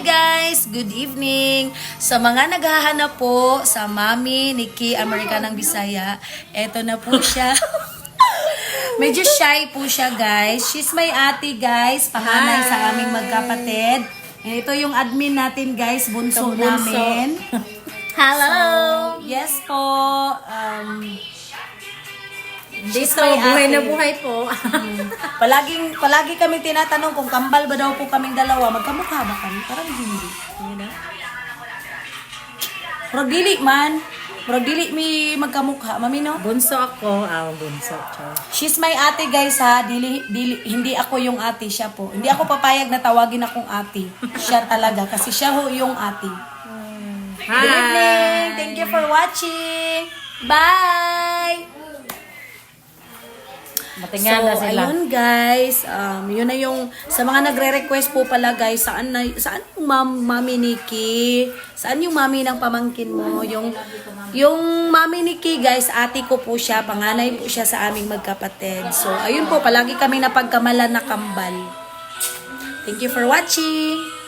Hi guys! Good evening! Sa mga naghahanap po sa Mami Nikki Americanang Bisaya, eto na po siya. Medyo shy po siya guys. She's my ate guys, panganay sa aming magkapatid. And ito yung admin natin guys, bunso, bunso. namin. Hello! Yes po. Dito, my buhay na buhay po. palaging, palagi kami tinatanong kung kambal ba daw po kaming dalawa. Magkamukha ba kami? Parang hindi. You know? Pero dili man. Pero dili mi magkamukha. Mami no? bunso ako. Ah, bunso. Char. She's my ate guys ha. Dili, dili, hindi ako yung ate, siya po. Hindi ako papayag na tawagin akong ate. Siya talaga. Kasi siya ho yung ate. Good evening. Thank you for watching. Bye! Matingan so, na sila. ayun guys, um, yun na yung, sa mga nagre-request po pala guys, saan, na, saan yung mam, mami Nikki? Saan yung mami ng pamangkin mo? Yung, yung mami Nikki guys, ate ko po siya, panganay po siya sa aming magkapatid. So, ayun po, palagi kami napagkamalan na kambal. Thank you for watching!